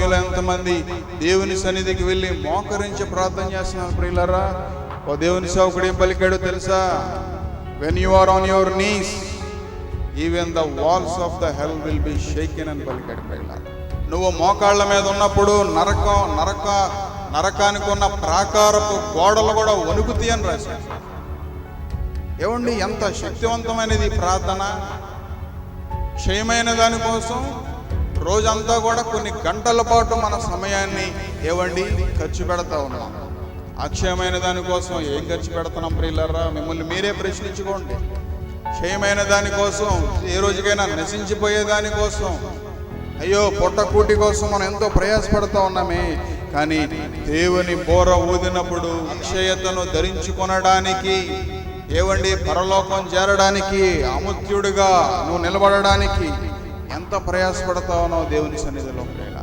మీలో ఎంతమంది దేవుని సన్నిధికి వెళ్ళి మోకరించి ప్రార్థన చేస్తున్నారు ప్రియులరా? ఓ దేవుని సేవకుడు ఏం పలికాడో తెలుసా? When you are on your knees even the walls of the hell will be shaken అని పలికాడు ప్రియులరా. నువ్వు మోకాళ్ళ మీద ఉన్నప్పుడు నరకం నరక నరకానికి ఉన్న ప్రాకారపు గోడలు కూడా వణుకుతాయి అని రాశాడు. ఏమండి ఎంత శక్తివంతమైనది ప్రార్థన? క్షయమైన దానికోసం రోజంతా కూడా కొన్ని గంటల పాటు మన సమయాన్ని ఏవండి ఖర్చు పెడతా ఉన్నాం. అక్షయమైన దానికోసం ఏం ఖర్చు పెడుతున్నాం ప్రియులరా? మిమ్మల్ని మీరే ప్రశ్నించుకోండి. క్షయమైన దానికోసం ఏ రోజుకైనా నశించిపోయే దానికోసం అయ్యో పొట్టకూటి కోసం మనం ఎంతో ప్రయాసపడతా ఉన్నామే. కానీ దేవుని బోర ఊదినప్పుడు అక్షయతను ధరించుకొనడానికి ఏవండి పరలోకం చేరడానికి అముత్యుడిగా నువ్వు నిలబడడానికి ఎంత ప్రయాసపడతావనో దేవుని సన్నిధిలో. ఉండేలా